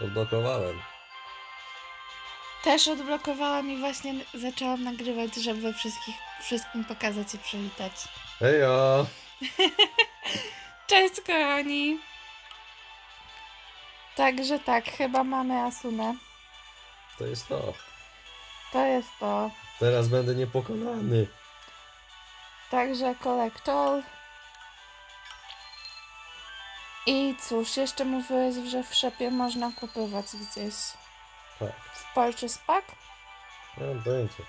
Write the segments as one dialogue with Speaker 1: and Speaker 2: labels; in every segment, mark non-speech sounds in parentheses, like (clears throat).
Speaker 1: Odblokowałem.
Speaker 2: Też odblokowałam i właśnie zaczęłam nagrywać, żeby wszystkich, wszystkim pokazać i przywitać.
Speaker 1: Hejo! (laughs)
Speaker 2: Cześć kochani! Także tak, chyba mamy Asunę.
Speaker 1: To jest to.
Speaker 2: To jest to.
Speaker 1: Teraz będę niepokonany.
Speaker 2: Także kolektor. I cóż, jeszcze mówiłeś, że w szepie można kupywać gdzieś.
Speaker 1: Tak.
Speaker 2: W Purchase Pack?
Speaker 1: Nie mam pojęcia.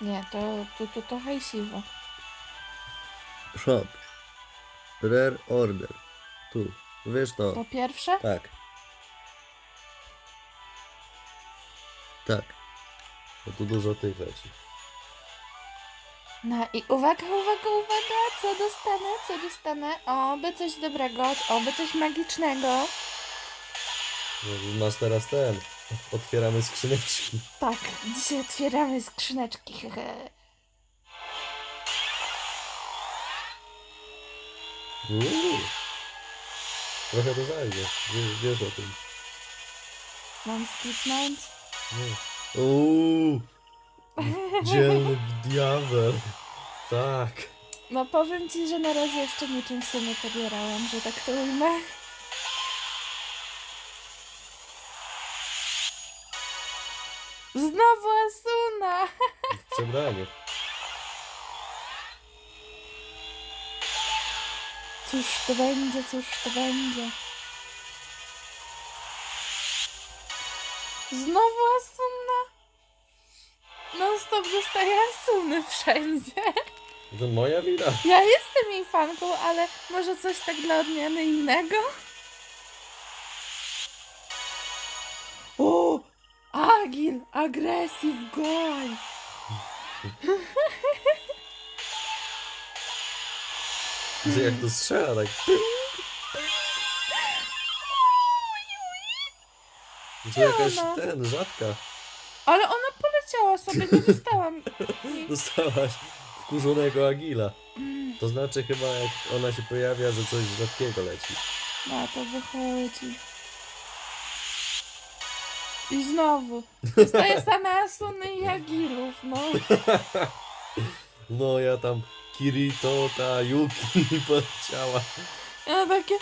Speaker 2: Nie, to to, to, to hajsiwo.
Speaker 1: Shop. Rare order. Tu. Wiesz to.
Speaker 2: To pierwsze?
Speaker 1: Tak. Tak. Bo tu dużo tych leci.
Speaker 2: No i uwaga, uwaga, uwaga, co dostanę, co dostanę? Oby coś dobrego, oby coś magicznego.
Speaker 1: No, Masz teraz ten. Otwieramy skrzyneczki.
Speaker 2: Tak, dzisiaj otwieramy skrzyneczki. hehe.
Speaker 1: Uuu. Trochę to zajdzie. Wiesz, wiesz o tym.
Speaker 2: Mam skipnąć?
Speaker 1: Nie. Uuu. Dzielny diabeł. Tak.
Speaker 2: No powiem ci, że na razie jeszcze niczym się nie podjarałam, że tak to ujmę. Znowu Asuna! (laughs)
Speaker 1: W przebraniu.
Speaker 2: Cóż to będzie, cóż to będzie. Znowu Asuna! Non stop dostaję Asuny wszędzie.
Speaker 1: To moja wina.
Speaker 2: Ja jestem jej fanką, ale może coś tak dla odmiany innego? O! Agil! Aggressive guy! (laughs)
Speaker 1: Że jak to strzela, tak. To jakaś
Speaker 2: ona?
Speaker 1: ten, rzadka.
Speaker 2: Ale ona poleciała sobie, nie dostałam. (laughs)
Speaker 1: Dostałaś wkurzonego agila. To znaczy chyba jak ona się pojawia, że coś rzadkiego leci.
Speaker 2: A to wychodzi. I znowu. Dostaję (laughs) same Asuny i Agilów, no. (laughs)
Speaker 1: No ja tam Kirito, ta Yuki poleciała.
Speaker 2: Ja takie.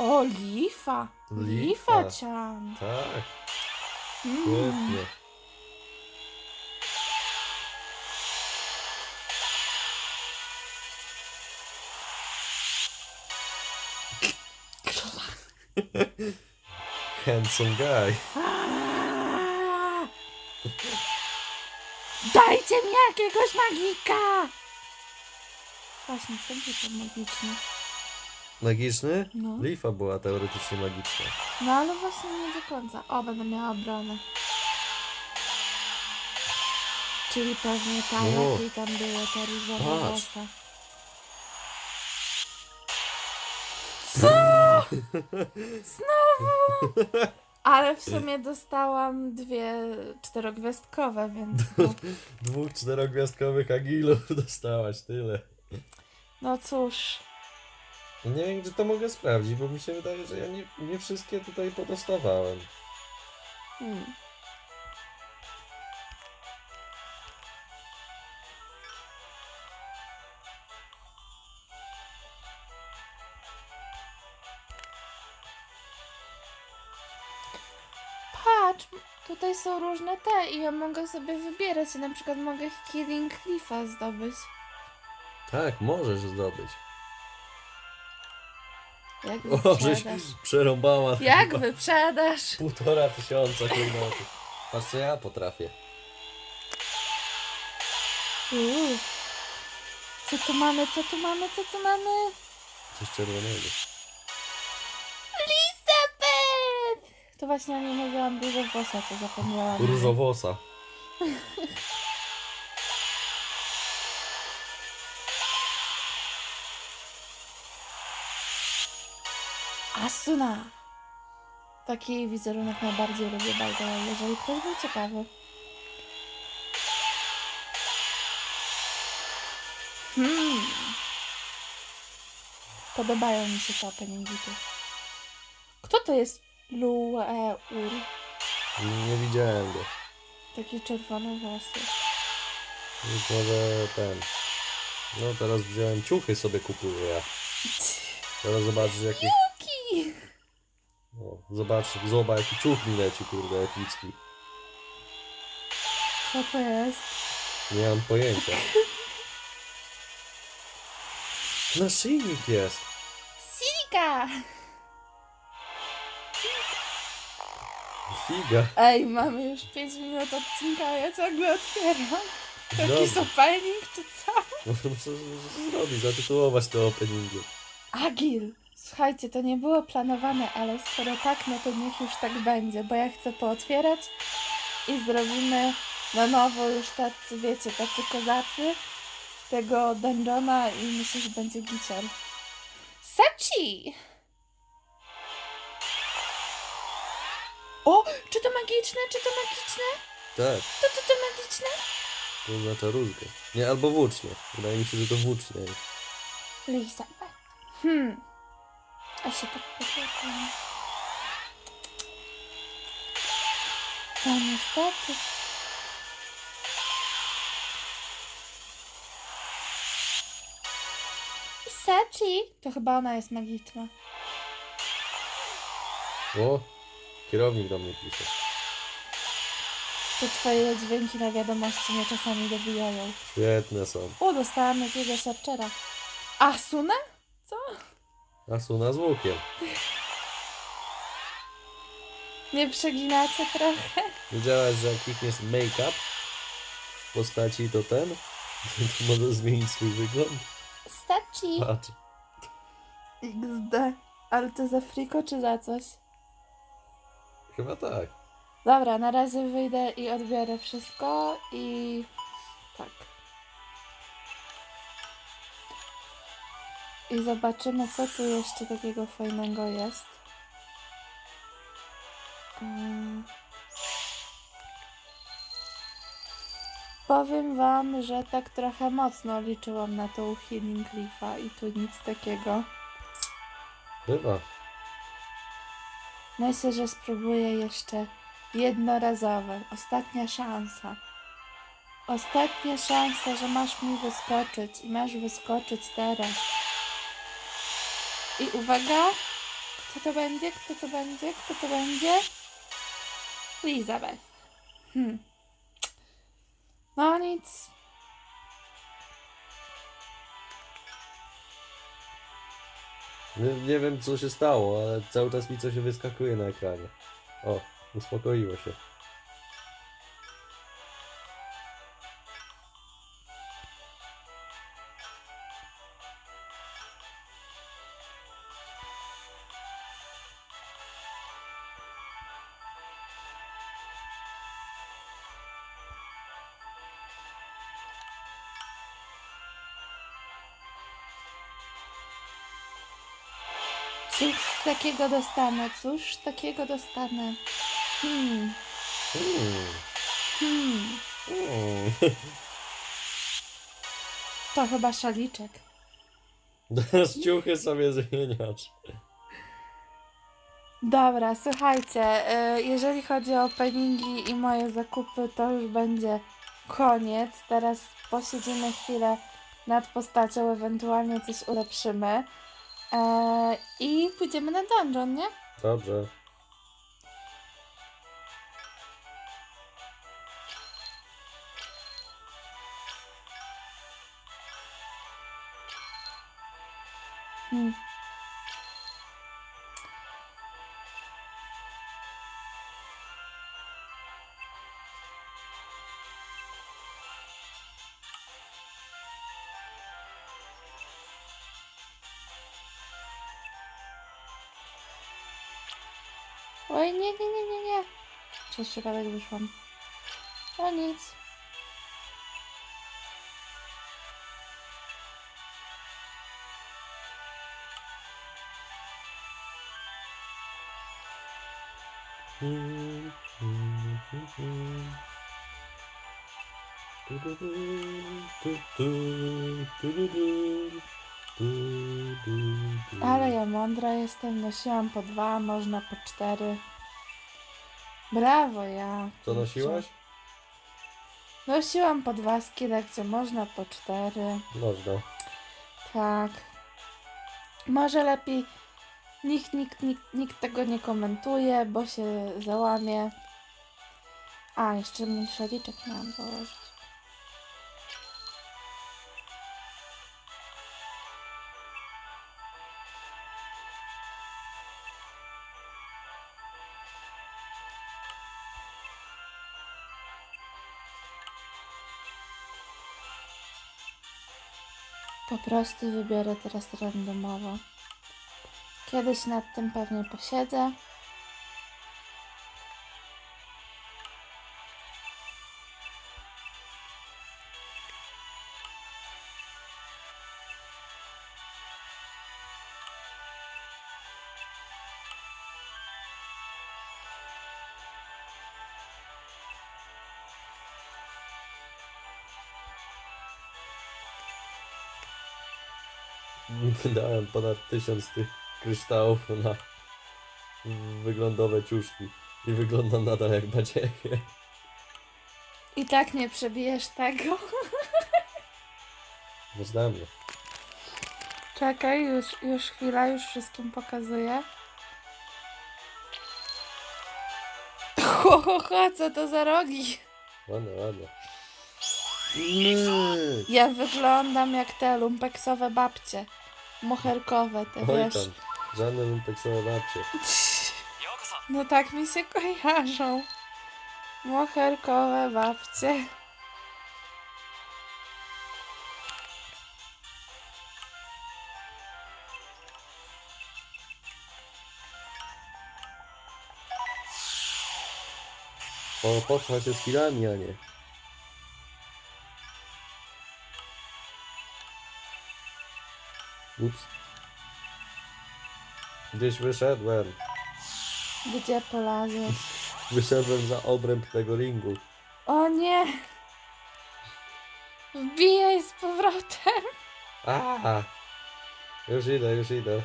Speaker 2: O, lifa!
Speaker 1: Lifa.
Speaker 2: Lifa cian!
Speaker 1: Tak,
Speaker 2: Mm.
Speaker 1: świetnie. (laughs) Handsome guy. (laughs)
Speaker 2: Dajcie mi jakiegoś magika! Właśnie, był ten magiczny?
Speaker 1: Magiczny?
Speaker 2: No.
Speaker 1: Lifa była teoretycznie magiczna.
Speaker 2: No ale właśnie nie do końca. O, będę miała obronę. Czyli pewnie ta,
Speaker 1: O.
Speaker 2: jakiej tam było, ta różowa
Speaker 1: Patrz.
Speaker 2: włosa. (laughs) Znowu! Ale w sumie dostałam dwie czterogwiazdkowe, więc (laughs) no,
Speaker 1: Dwóch czterogwiazdkowych agilów (laughs) dostałaś, tyle.
Speaker 2: no cóż.
Speaker 1: Nie wiem, czy to mogę sprawdzić, bo mi się wydaje, że ja nie, nie wszystkie tutaj podostawałem.
Speaker 2: Hmm. Patrz, tutaj są różne te i ja mogę sobie wybierać. Ja na przykład mogę Killing Cliffa zdobyć.
Speaker 1: Tak, możesz zdobyć.
Speaker 2: Jak
Speaker 1: O, żeś
Speaker 2: wyprzedasz?
Speaker 1: przerąbała.
Speaker 2: Jak
Speaker 1: chyba
Speaker 2: wyprzedasz?
Speaker 1: Półtora tysiąca klejnotów. Patrz co ja potrafię.
Speaker 2: Uuu. Co tu mamy, co tu mamy, co tu mamy?
Speaker 1: Coś czerwonego.
Speaker 2: Elizabeth! To właśnie o niej mówiłam dużo włosa, co zapomniałam.
Speaker 1: Różowosa. (laughs)
Speaker 2: Asuna! Taki wizerunek najbardziej lubię, by the way, jeżeli ktoś był ciekawy. Hmm. Podobają mi się te openingi tu. Kto to jest Lueur?
Speaker 1: Nie widziałem go.
Speaker 2: Takie czerwone włosy.
Speaker 1: Może ten. No teraz wziąłem ciuchy sobie kupuję. (laughs) Teraz zobaczysz jaki.
Speaker 2: Ki!
Speaker 1: O, zobacz, zobacz jaki ciuch mi leci, kurde, epicki.
Speaker 2: Co to jest?
Speaker 1: Nie mam pojęcia. (laughs) Naszyjnik jest.
Speaker 2: Silika!
Speaker 1: Figa.
Speaker 2: Ej, mamy już 5 minut odcinka, a ja ciągle otwieram. Jakiś opening czy co? (laughs)
Speaker 1: Muszę zrobić, zatytułować te openingi.
Speaker 2: Agil! Słuchajcie, to nie było planowane, ale skoro tak, no to niech już tak będzie, bo ja chcę pootwierać i zrobimy na nowo już tacy, wiecie, tacy kozacy tego dungeona i myślę, że będzie gicior. Sachi! O! Czy to magiczne? Czy to magiczne?
Speaker 1: Tak,
Speaker 2: To to to magiczne?
Speaker 1: to oznacza rózgę. Nie, albo włócznie. Wydaje mi się, że to włócznie jest.
Speaker 2: Lisa. Hmm. A się tak potrafię. No niestety. Sachi. To chyba ona jest magiczna.
Speaker 1: O, kierownik do mnie pisze.
Speaker 2: To twoje dźwięki na wiadomości mnie czasami dobijają.
Speaker 1: Świetne są.
Speaker 2: O, dostałam jakiegoś Archera. Asuna? Co?
Speaker 1: Asuna z łukiem.
Speaker 2: Nie przeginacie trochę?
Speaker 1: Wiedziałaś, że jak klikniesz make-up w postaci to ten, (laughs) to może zmienić swój wygląd?
Speaker 2: Sachi.
Speaker 1: Patrz.
Speaker 2: XD. Ale to za friko czy za coś?
Speaker 1: Chyba tak.
Speaker 2: Dobra, na razie wyjdę i odbiorę wszystko i tak. I zobaczymy, co tu jeszcze takiego fajnego jest. Ym. Powiem wam, że tak trochę mocno liczyłam na tą Healing Leafa i tu nic takiego.
Speaker 1: Bywa.
Speaker 2: Myślę, że spróbuję jeszcze jednorazowe. Ostatnia szansa. Ostatnia szansa, że masz mi wyskoczyć i masz wyskoczyć teraz. I uwaga, kto to będzie? Kto to będzie? Kto to będzie? Elizabeth. Hmm. No nic.
Speaker 1: Nie, nie wiem co się stało, ale cały czas mi coś wyskakuje na ekranie. O, uspokoiło się.
Speaker 2: Takiego dostanę? Cóż takiego dostanę? Hmm.
Speaker 1: Hmm.
Speaker 2: Hmm. To chyba szaliczek. (laughs)
Speaker 1: Teraz ciuchy sobie zmieniasz.
Speaker 2: Dobra, słuchajcie, y, jeżeli chodzi o openingi i moje zakupy, to już będzie koniec. Teraz posiedzimy chwilę nad postacią, ewentualnie coś ulepszymy. E, I pójdziemy na dungeon, nie?
Speaker 1: Dobrze.
Speaker 2: Nie, nie, nie, nie, nie. Przez przypadek wyszłam. O nic. Ale ja mądra jestem, nosiłam po dwa, można po cztery. Brawo ja.
Speaker 1: Co nosiłaś?
Speaker 2: Nosiłam po dwa skille, gdzie można po cztery.
Speaker 1: Można.
Speaker 2: Tak. Może lepiej nikt, nikt, nikt, nikt tego nie komentuje, bo się załamie. A, jeszcze mniejszaliczek miałam założyć. Po prostu wybiorę teraz randomowo. Kiedyś nad tym pewnie posiedzę.
Speaker 1: Wydałem ponad tysiąc tych kryształów na wyglądowe ciuszki. I wygląda nadal jak baciechy.
Speaker 2: I tak nie przebijesz tego.
Speaker 1: Można mnie.
Speaker 2: Czekaj, już, już chwila, już wszystkim pokazuję. Ho, ho, ho, co to za rogi?
Speaker 1: Ładne, ładne.
Speaker 2: Ja wyglądam jak te lumpeksowe babcie. Moherkowe, te
Speaker 1: Oj
Speaker 2: wiesz.
Speaker 1: tam, żadne lumpeksowe babcie.
Speaker 2: No tak mi się kojarzą. Moherkowe babcie.
Speaker 1: O, pochwa się z kilami, a nie. Ups. Gdzieś wyszedłem.
Speaker 2: Gdzie polazłeś? (laughs)
Speaker 1: Wyszedłem za obręb tego ringu.
Speaker 2: O nie! Wbijaj z powrotem!
Speaker 1: A! Już idę, już idę.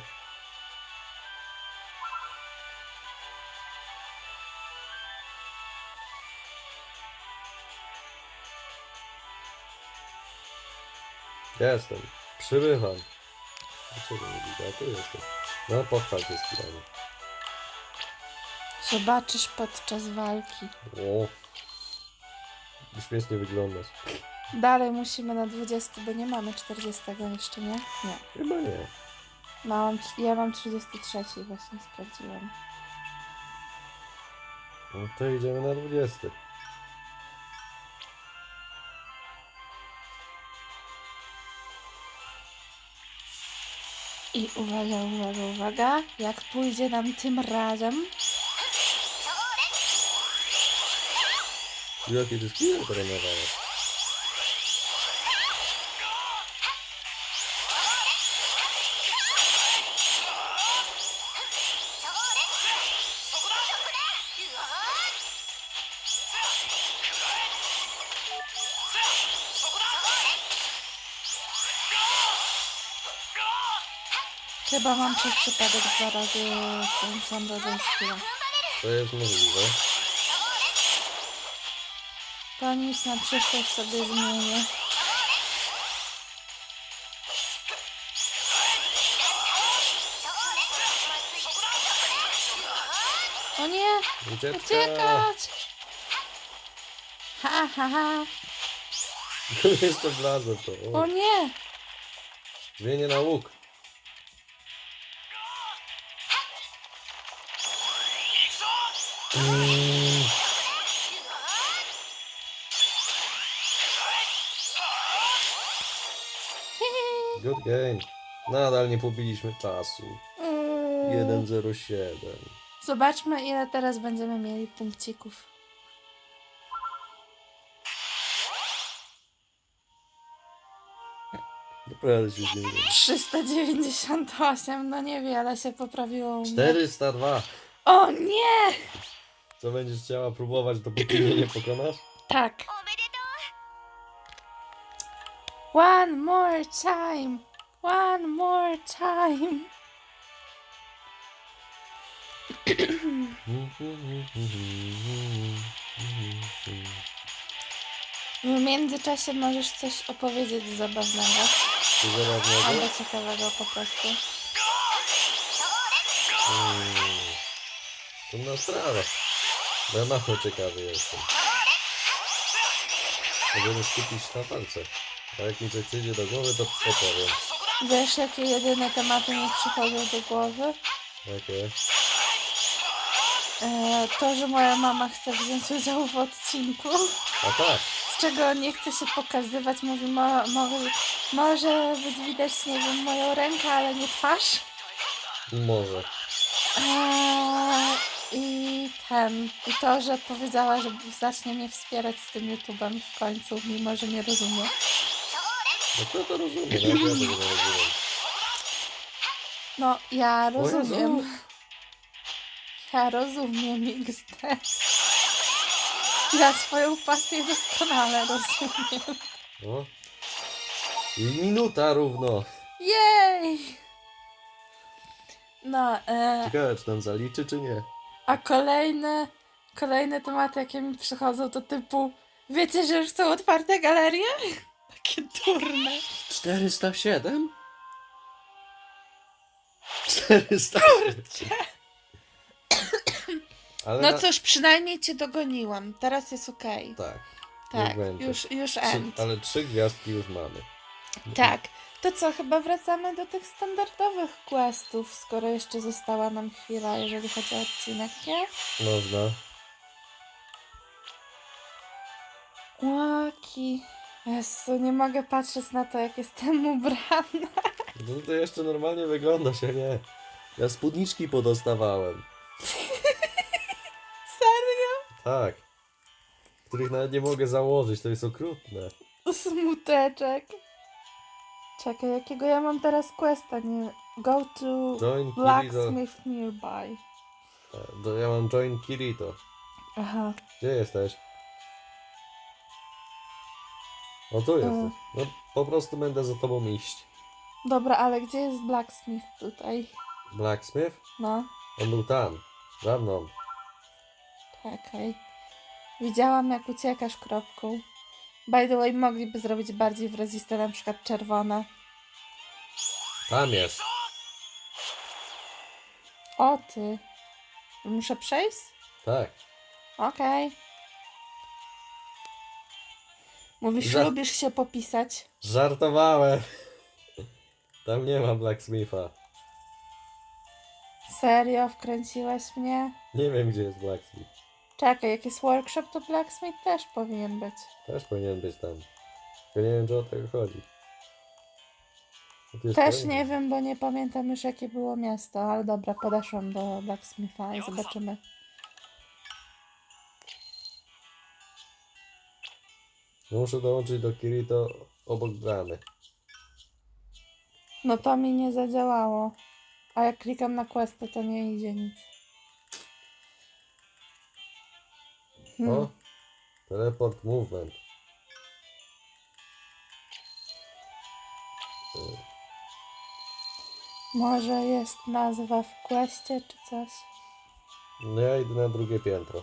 Speaker 1: Jestem. Przybywam. Dlaczego nie widzę? A tu jestem. No, pochwal się z kilami.
Speaker 2: Zobaczysz podczas walki.
Speaker 1: O. Śmiesznie wyglądasz.
Speaker 2: Dalej musimy na 20, bo nie mamy 40 jeszcze, nie? Nie.
Speaker 1: Chyba nie.
Speaker 2: Mam, ja mam 33, właśnie sprawdziłam.
Speaker 1: No to idziemy na 20.
Speaker 2: I uwaga, uwaga, uwaga. Jak pójdzie nam tym razem,
Speaker 1: Jakie skille trenowałeś?
Speaker 2: Chyba mam przez przypadek dwa razy ten sam rodzaj skilla.
Speaker 1: To jest możliwe.
Speaker 2: To nic na przyszłość sobie zmienię. O nie!
Speaker 1: Ucieczka!
Speaker 2: Uciekać! Ha, ha, ha! (laughs)
Speaker 1: Jeszcze wlazłem to.
Speaker 2: O
Speaker 1: O,
Speaker 2: nie!
Speaker 1: zmienię na łuk. Good game. Nadal nie pobiliśmy czasu.
Speaker 2: Mm.
Speaker 1: 1.07.
Speaker 2: Zobaczmy, ile teraz będziemy mieli punkcików.
Speaker 1: Naprawdę się zmieniłem.
Speaker 2: 398, no niewiele się poprawiło u mnie.
Speaker 1: 402.
Speaker 2: O nie!
Speaker 1: Co będziesz chciała próbować, dopóki mnie nie pokonasz?
Speaker 2: Tak. One more time. One more time. W międzyczasie możesz coś opowiedzieć zabawnego
Speaker 1: zabawnego?
Speaker 2: albo ciekawego po prostu.
Speaker 1: Mm. Trudna sprawa. Bo ja mało ciekawy jestem. Możemy skupić na palce. A jak mi coś przyjdzie do głowy, to opowiem.
Speaker 2: Wiesz, jakie jedyne tematy mi przychodzą do głowy?
Speaker 1: Jakie?
Speaker 2: E, to, że moja mama chce wziąć udział w odcinku,
Speaker 1: A tak.
Speaker 2: z czego nie chce się pokazywać. Mówi, mo, może, może być widać, nie wiem, moją rękę, ale nie twarz.
Speaker 1: Może.
Speaker 2: Eee, I ten, i to, że powiedziała, że zacznie mnie wspierać z tym YouTube'em w końcu, mimo że nie rozumie.
Speaker 1: No to to rozumiem, ja tego nie rozumiem.
Speaker 2: No, ja rozumiem. Ja rozumiem XD. Ja swoją pasję doskonale rozumiem.
Speaker 1: No. I minuta równo.
Speaker 2: Jej! No, e,
Speaker 1: Ciekawe, czy nam zaliczy, czy nie.
Speaker 2: A kolejne, kolejne tematy, jakie mi przychodzą, to typu wiecie, że już są otwarte galerie? (laughs) Takie durne.
Speaker 1: 407? 407. (coughs) Ale
Speaker 2: No
Speaker 1: na-
Speaker 2: cóż, przynajmniej cię dogoniłam. Teraz jest okej.
Speaker 1: Tak.
Speaker 2: Tak,
Speaker 1: będzie.
Speaker 2: już, już
Speaker 1: Trzy,
Speaker 2: end.
Speaker 1: ale trzy gwiazdki już mamy.
Speaker 2: Tak. To co, chyba wracamy do tych standardowych questów, skoro jeszcze została nam chwila, jeżeli chodzi o odcinek, nie?
Speaker 1: Można.
Speaker 2: Łaki. Jezu, nie mogę patrzeć na to, jak jestem ubrana.
Speaker 1: No to jeszcze normalnie wygląda się, nie? Ja spódniczki podostawałem. (laughs)
Speaker 2: Serio?
Speaker 1: Tak. Których nawet nie mogę założyć, to jest okrutne.
Speaker 2: Smuteczek. Czekaj, jakiego ja mam teraz questa, nie? Go to
Speaker 1: Join
Speaker 2: blacksmith nearby.
Speaker 1: E, to Ja mam join Kirito.
Speaker 2: Aha.
Speaker 1: Gdzie jesteś? O tu jesteś. No po prostu będę za tobą iść.
Speaker 2: Dobra, ale gdzie jest blacksmith tutaj?
Speaker 1: Blacksmith?
Speaker 2: No,
Speaker 1: On był tam. Za mną.
Speaker 2: czekaj. Widziałam, jak uciekasz kropką. By the way, mogliby zrobić bardziej wyraziste, na przykład czerwone.
Speaker 1: Tam jest.
Speaker 2: O ty. Muszę przejść?
Speaker 1: Tak.
Speaker 2: Okej. Mówisz,
Speaker 1: Za-
Speaker 2: lubisz się popisać.
Speaker 1: Żartowałem. Tam nie ma Blacksmitha.
Speaker 2: Serio, wkręciłeś mnie?
Speaker 1: Nie wiem gdzie jest Blacksmith.
Speaker 2: Czekaj, jak jest workshop, to blacksmith też powinien być.
Speaker 1: Też powinien być tam. Tylko nie wiem, czy o tego chodzi.
Speaker 2: Też nie wiem, bo nie pamiętam już jakie było miasto, ale dobra, podeszłam do blacksmitha i zobaczymy.
Speaker 1: Muszę dołączyć do Kirito obok bramy.
Speaker 2: No to mi nie zadziałało. A jak klikam na questę, to nie idzie nic. Hmm.
Speaker 1: O! Teleport movement.
Speaker 2: Może jest nazwa w questie czy coś?
Speaker 1: No ja idę na drugie piętro.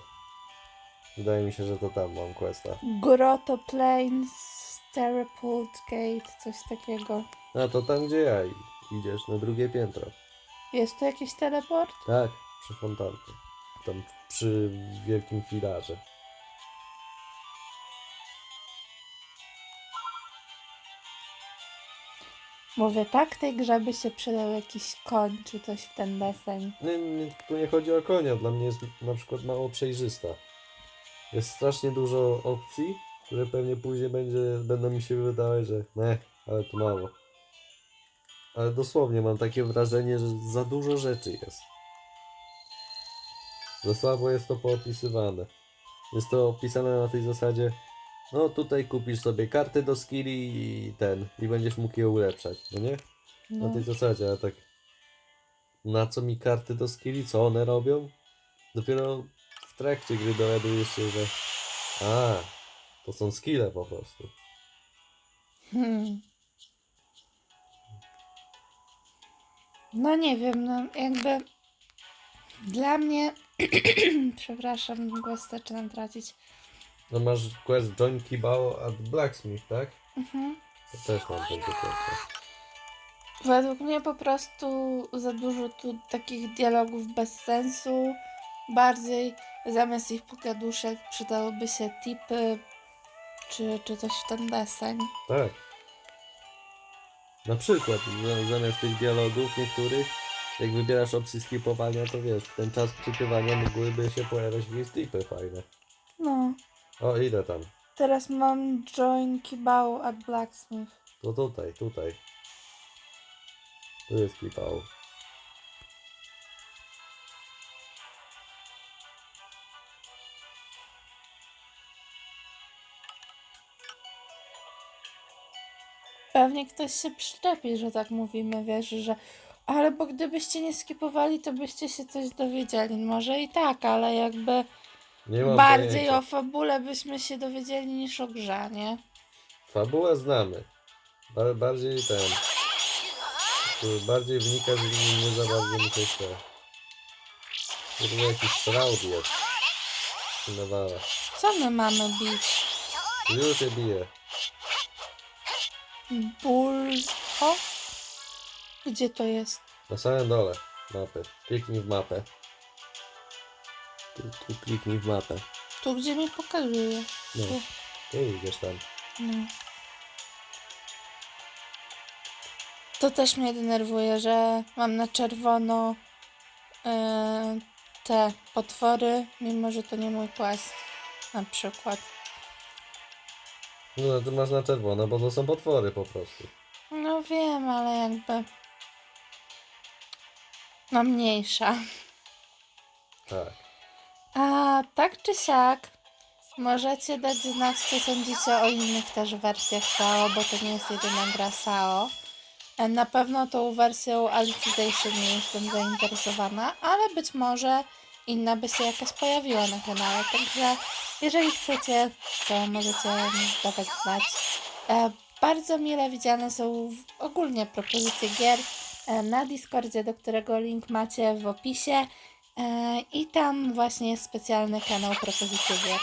Speaker 1: Wydaje mi się, że to tam mam questa.
Speaker 2: Grotto Plains, Terrapult Gate, coś takiego.
Speaker 1: A to tam gdzie ja idziesz, na drugie piętro.
Speaker 2: Jest tu jakiś teleport?
Speaker 1: Tak, przy fontannie. Tam przy wielkim filarze.
Speaker 2: Mówię, tak tej grze by się przydał jakiś koń czy coś w ten deseń.
Speaker 1: Nie, nie, tu nie chodzi o konia, dla mnie jest na przykład mało przejrzysta. Jest strasznie dużo opcji, które pewnie później będzie, będą mi się wydawać, że ne, ale to mało. Ale dosłownie mam takie wrażenie, że za dużo rzeczy jest. Za słabo jest to poopisywane. Jest to opisane na tej zasadzie, no tutaj kupisz sobie karty do skilli i ten, i będziesz mógł je ulepszać, no nie?
Speaker 2: No.
Speaker 1: Na tej zasadzie, a tak na co mi karty do skilli, co one robią? Dopiero w trakcie gry dowiadujesz się, że a, to są skille po prostu.
Speaker 2: Hmm. No nie wiem, no jakby Dla mnie, (clears throat) przepraszam, głos zaczynam tracić.
Speaker 1: No masz quest Join Kibao at Blacksmith, tak?
Speaker 2: Mhm.
Speaker 1: To też mam tego questa.
Speaker 2: Według mnie po prostu za dużo tu takich dialogów bez sensu. Bardziej zamiast ich pogaduszek przydałyby się tipy czy, czy coś w ten deseń.
Speaker 1: Tak. Na przykład, za- zamiast tych dialogów niektórych, jak wybierasz opcję skipowania, to wiesz, w ten czas czytywania mogłyby się pojawiać jakieś tipy fajne.
Speaker 2: No.
Speaker 1: O, idę tam.
Speaker 2: Teraz mam join Kibao at Blacksmith.
Speaker 1: To tutaj, tutaj. Tu jest Kibao.
Speaker 2: Pewnie ktoś się przyczepi, że tak mówimy, wiesz, że ale bo gdybyście nie skipowali, to byście się coś dowiedzieli. Może i tak, ale jakby
Speaker 1: Nie mam
Speaker 2: bardziej
Speaker 1: pojęcia.
Speaker 2: o fabule byśmy się dowiedzieli niż o grze, nie?
Speaker 1: Fabułę znamy. Bar bardziej ten. Bardziej wnika, że nie, nie za bardzo mi się chce. Kurwa jakiś shroud jest.
Speaker 2: Co my mamy bić?
Speaker 1: Już się bije.
Speaker 2: Bullho? Gdzie to jest?
Speaker 1: Na samym dole mapy. Kliknij w mapę. Tu, tu kliknij w mapę.
Speaker 2: Tu, gdzie mi pokazuje.
Speaker 1: No,
Speaker 2: Tu.
Speaker 1: tu idziesz tam.
Speaker 2: No. To też mnie denerwuje, że mam na czerwono e, te potwory, mimo że to nie mój quest. Na przykład.
Speaker 1: No ty masz na czerwono, bo to są potwory po prostu.
Speaker 2: No wiem, ale jakby. No mniejsza.
Speaker 1: Tak.
Speaker 2: A tak czy siak, możecie dać znać, co sądzicie o innych też wersjach SAO, bo to nie jest jedyna gra SAO. E, Na pewno tą wersją Alicization nie jestem zainteresowana, ale być może inna by się jakaś pojawiła na kanale. Także jeżeli chcecie, to możecie dawać znać. E, Bardzo mile widziane są ogólnie propozycje gier e, na Discordzie, do którego link macie w opisie. E, I tam właśnie jest specjalny kanał propozycji gier.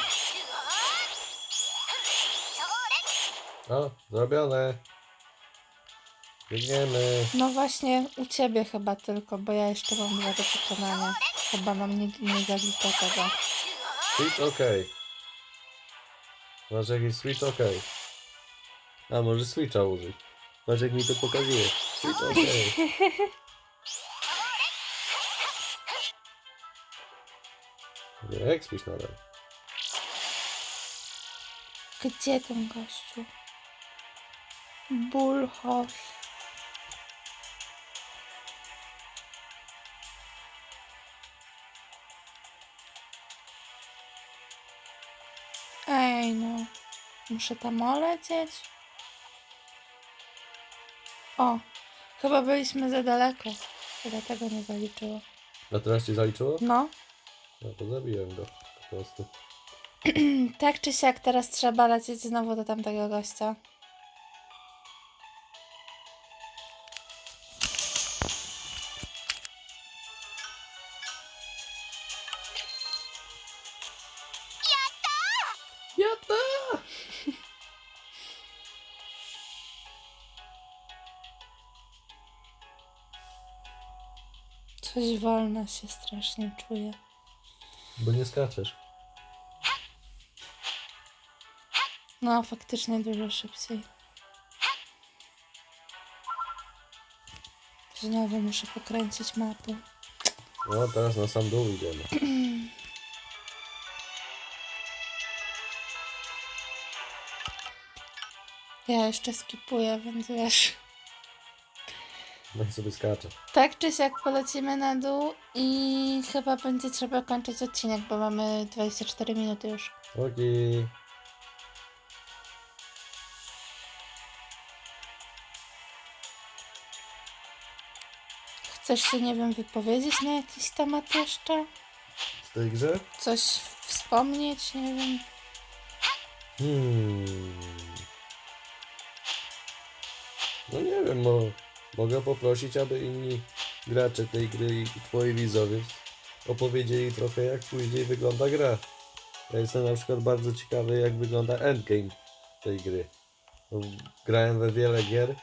Speaker 1: O, zrobione. Biegniemy.
Speaker 2: No właśnie u ciebie chyba tylko, bo ja jeszcze mam dwa do pokonania. Chyba nam nie, nie zalicza tego.
Speaker 1: Switch OK. Masz jakiś switch OK. A może switcha użyć. Patrz jak mi to pokazuje. Switch OK. (laughs) Nie, ekspisz nadal.
Speaker 2: Gdzie ten gościu? Bullhorse. Ej no, muszę tam olecieć. O, chyba byliśmy za daleko. Chyba tego nie zaliczyło.
Speaker 1: A teraz ci zaliczyło?
Speaker 2: No,
Speaker 1: No to zabiłem go po prostu. (clears throat)
Speaker 2: tak czy siak teraz trzeba lecieć znowu do tamtego gościa. Coś wolno się strasznie czuję.
Speaker 1: Bo nie skaczesz.
Speaker 2: No, faktycznie dużo szybciej. Znowu muszę pokręcić mapę.
Speaker 1: No teraz na sam dół idziemy.
Speaker 2: Ja jeszcze skipuję, więc wiesz.
Speaker 1: No sobie skaczę.
Speaker 2: Tak czy siak polecimy na dół i chyba będzie trzeba kończyć odcinek, bo mamy 24 minuty już.
Speaker 1: Okej.
Speaker 2: Chcesz się, nie wiem, wypowiedzieć na jakiś temat jeszcze?
Speaker 1: W tej grze?
Speaker 2: Coś wspomnieć, nie wiem.
Speaker 1: Hmm. No nie wiem, mo mogę poprosić, aby inni gracze tej gry i twoi widzowie opowiedzieli trochę jak później wygląda gra. Ja jestem na przykład bardzo ciekawy jak wygląda endgame tej gry. No, grałem we wiele gier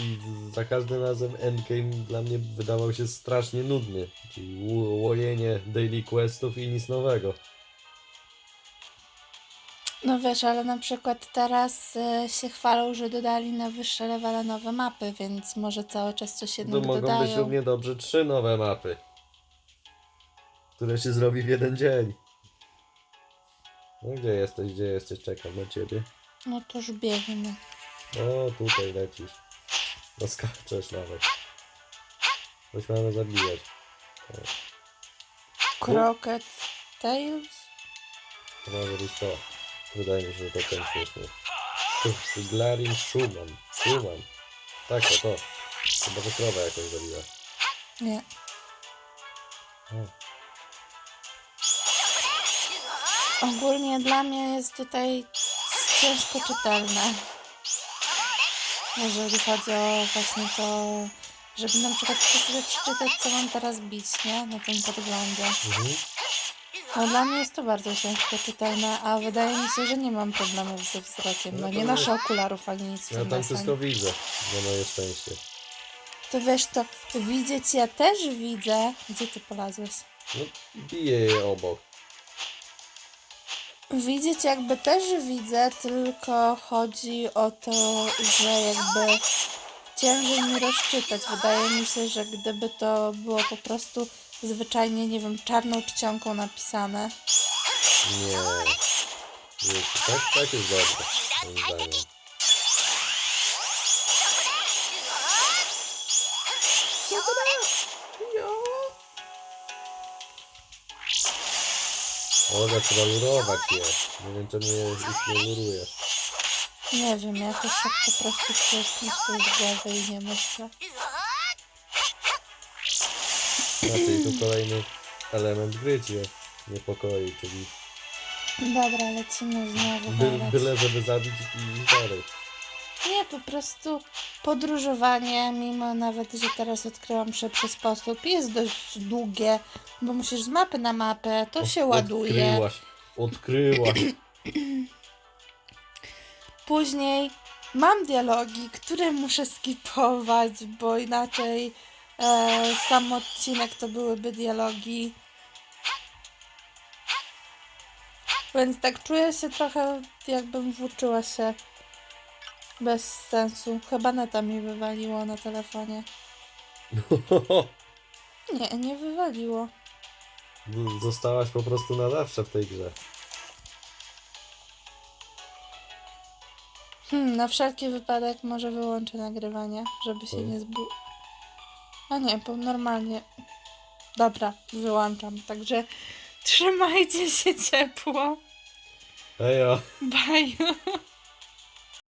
Speaker 1: i za każdym razem endgame dla mnie wydawał się strasznie nudny. Czyli łojenie daily questów i nic nowego.
Speaker 2: No wiesz, ale na przykład teraz e, się chwalą, że dodali na wyższe levele nowe mapy, więc może cały czas coś
Speaker 1: To
Speaker 2: jednak
Speaker 1: mogą być równie dobrze trzy nowe mapy, które się zrobi w jeden dzień. No gdzie jesteś, gdzie jesteś? Czekam na ciebie.
Speaker 2: No to już biegnie.
Speaker 1: O, tutaj lecisz. No skaczesz nawet. Coś mamy zabijać.
Speaker 2: Crockett Tales?
Speaker 1: Być to. Wydaje mi się, że to ten śmieszny. Glarin Schumann. Schumann. Tak, to to. Chyba, że krowę jakoś zabiła.
Speaker 2: Nie.
Speaker 1: O.
Speaker 2: Ogólnie dla mnie jest tutaj ciężko czytelne. Jeżeli chodzi o właśnie to, żeby na przykład sobie przeczytać, co mam teraz bić, nie? Na tym podglądzie.
Speaker 1: Mhm.
Speaker 2: No dla mnie jest to bardzo ciężko czytelne, a wydaje mi się, że nie mam problemów ze wzrokiem.
Speaker 1: No
Speaker 2: No
Speaker 1: to
Speaker 2: nie
Speaker 1: nie-
Speaker 2: noszę okularów ani nic w
Speaker 1: Ja
Speaker 2: tym
Speaker 1: tam
Speaker 2: deseń.
Speaker 1: wszystko widzę. Na moje szczęście.
Speaker 2: To wiesz, to widzieć ja też widzę. Gdzie ty polazłeś?
Speaker 1: No, bije je obok.
Speaker 2: Widzieć jakby też widzę, tylko chodzi o to, że jakby ciężej mi rozczytać. Wydaje mi się, że gdyby to było po prostu zwyczajnie, nie wiem, czarną czcionką napisane,
Speaker 1: Nie. Nie, Tak, tak jest dobrze. Moim zdaniem. Trzeba lurować je. Nie wiem czemu je, ich nie lurujesz.
Speaker 2: nie wiem, jakoś tak po prostu mi z tej głowy i nie myślę.
Speaker 1: Znaczy, tu kolejny element gry cię niepokoi, czyli
Speaker 2: Dobra, lecimy znowu.
Speaker 1: by, byle żeby zabić i iść dalej.
Speaker 2: Nie, po prostu podróżowanie, mimo nawet, że teraz odkryłam szybszy sposób, jest dość długie, bo musisz z mapy na mapę, to się ładuje.
Speaker 1: Odkryłaś, odkryłaś. (clears throat)
Speaker 2: Później mam dialogi, które muszę skipować, bo inaczej e, sam odcinek to byłyby dialogi. Więc tak czuję się trochę, jakbym włóczyła się bez sensu. Chyba neta mi wywaliło na telefonie. (laughs) Nie, nie wywaliło.
Speaker 1: Zostałaś po prostu na zawsze w tej grze.
Speaker 2: Hmm, na wszelki wypadek może wyłączę nagrywanie, żeby się nie zbu... A nie, bo normalnie... Dobra, wyłączam. Także trzymajcie się ciepło.
Speaker 1: Ejo.
Speaker 2: Bye.